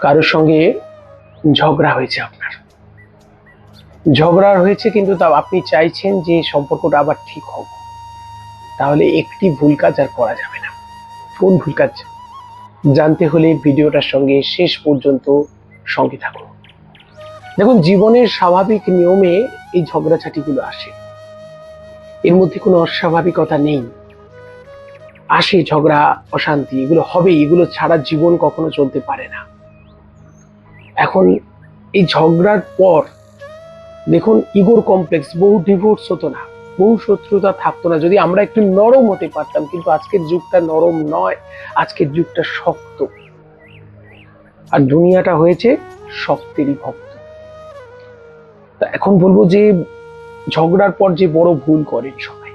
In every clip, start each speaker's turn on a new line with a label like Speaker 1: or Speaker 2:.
Speaker 1: কারোর সঙ্গে ঝগড়া হয়েছে আপনার? ঝগড়া হয়েছে কিন্তু তা আপনি চাইছেন যে সম্পর্কটা আবার ঠিক হোক। তাহলে একটি ভুল কাজ আর করা যাবে না। কোন ভুল কাজ? জানতে হলে ভিডিওটার সঙ্গে শেষ পর্যন্ত সঙ্গে থাকুন। দেখুন, জীবনের স্বাভাবিক নিয়মে এই ঝগড়াঝাটিগুলো আসে। এর মধ্যে কোনো অস্বাভাবিকতা নেই। আসে ঝগড়া, অশান্তি, এগুলো হবে এগুলো ছাড়া জীবন কখনো চলতে পারে না। এখন এই ঝগড়ার পর, দেখুন, ইগোর কমপ্লেক্স বহু ডিভোর্স হতো না, বহু শত্রুতা থাকতো না। যদি আমরা একটু নরম হতে পারতাম, কিন্তু আজকের যুগটা নরম নয়, আজকের যুগটা শক্ত। আর দুনিয়াটা হয়েছে শক্তেরই ভক্ত। তা এখন বলব যে, ঝগড়ার পর যে বড় ভুল করেন সবাই।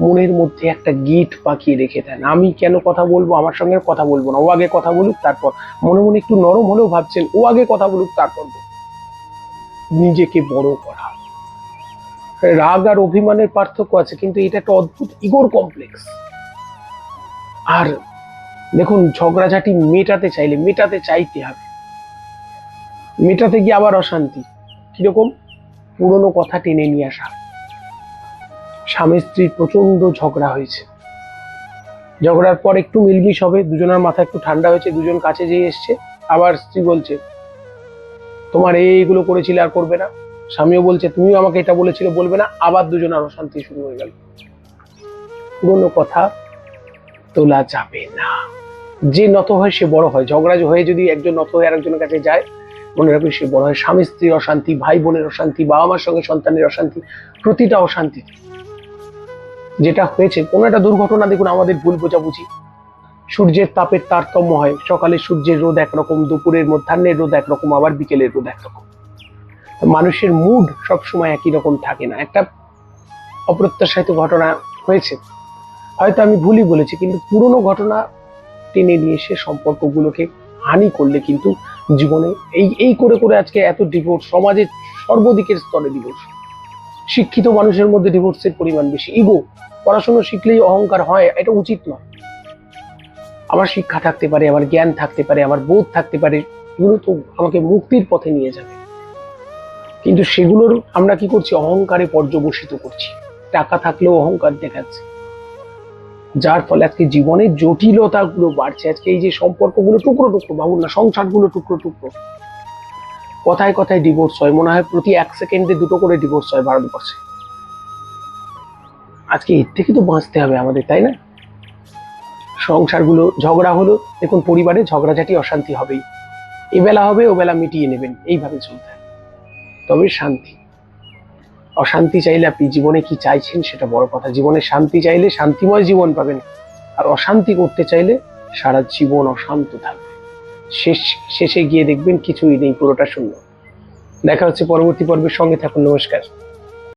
Speaker 1: মনের মধ্যে একটা গিট পাকিয়ে রেখে দেন। আমি কেন কথা বলব? আমার সঙ্গে কথা বলব না। ও আগে কথা বলুক, তারপর। মনে মনে একটু নরম হলেও ভাবছেন, ও আগে কথা বলুক, তারপর নিজেকে বড় করা। রাগ আর অভিমানের পার্থক্য আছে, কিন্তু এটা একটা অদ্ভুত ইগোর কমপ্লেক্স। আর দেখুন, ঝগড়াঝাটি মেটাতে চাইলে, মেটাতে চাইতে হবে। মেটাতে গিয়ে আবার অশান্তি। কীরকম? পুরনো কথা টেনে নিয়ে আসা। স্বামী স্ত্রীর প্রচণ্ড ঝগড়া হয়েছে। ঝগড়ার পর একটু মিলমিশ হবে, দুজনের মাথা একটু ঠান্ডা হয়েছে, দুজন কাছে যেয়ে এসছে। আবার স্ত্রী বলছে, তোমার এইগুলো করেছিলে আর করবে না। স্বামীও বলছে, তুমিও আমাকে এটা বলেছিলে, বলবে না। আবার দুজন আর শান্তি শুরু হয়ে গেল। পুরনো কথা তোলা যাবে না। যে নত হয় সে বড় হয়। ঝগড়া হয়ে যদি একজন নত হয়ে আরেকজনের কাছে যায়, মনে রাখবে সে বড় হয়। স্বামী স্ত্রীর অশান্তি, ভাই বোনের অশান্তি বাবা মার সঙ্গে সন্তানের অশান্তি, প্রতিটা অশান্তি যেটা হয়েছে, কোনো একটা দুর্ঘটনা দেখুন, আমাদের ভুল বোঝাবুঝি। সূর্যের তাপের তারতম্য হয়। সকালে সূর্যের রোদ একরকম, দুপুরের মধ্যাহ্নের রোদ একরকম, আবার বিকেলের রোদ একরকম। মানুষের মুড সবসময় একই রকম থাকে না। একটা অপ্রত্যাশিত ঘটনা হয়েছে। হয়তো আমি ভুলই বলেছি, কিন্তু পুরনো ঘটনা টেনে নিয়ে এসে সম্পর্কগুলোকে হানি করলে কিন্তু জীবনে এই এই করে করে আজকে এত ডিভোর্স সমাজের সর্বদিকের স্তরে ডিভোর্স শিক্ষিত মানুষের মধ্যে ডিভোর্সের পরিমাণ বেশি। ইগো পড়াশোনা শিখলেই অহংকার হয়, এটা উচিত নয়। আমার শিক্ষা থাকতে পারে, আমার জ্ঞান থাকতে পারে, আমার বোধ থাকতে পারে, এগুলো তো আমাকে মুক্তির পথে নিয়ে যাবে। কিন্তু সেগুলোর আমরা কি করছি? অহংকারে পর্যবসিত করছি। টাকা থাকলেও অহংকার দেখাচ্ছে। যার ফলে আজকে জীবনের জটিলতাগুলো বাড়ছে। আজকে এই যে সম্পর্কগুলো টুকরো টুকরো ভাবুন না, সংসারগুলো টুকরো টুকরো। কথায় কথায় ডিভোর্স হয়? মনে হয় প্রতি এক সেকেন্ডে দুটো করে ডিভোর্স হয় ভারতবর্ষে। আজকে এর থেকে তো বাঁচতে হবে আমাদের, তাই না? সংসারগুলো ঝগড়া হলো, দেখুন পরিবারে ঝগড়াঝাটি অশান্তি হবেই। এবেলা হবে ও বেলা মিটিয়ে নেবেন, এইভাবে চলতে তবে শান্তি। অশান্তি চাইলে আপনি জীবনে কি চাইছেন সেটা বড় কথা। জীবনে শান্তি চাইলে শান্তিময় জীবন পাবেন, আর অশান্তি করতে চাইলে সারা জীবন অশান্ত থাকবে শেষ, শেষে গিয়ে দেখবেন কিছুই নেই, পুরোটা শূন্য। দেখা হচ্ছে পরবর্তী পর্বের সঙ্গে থাকুন, নমস্কার।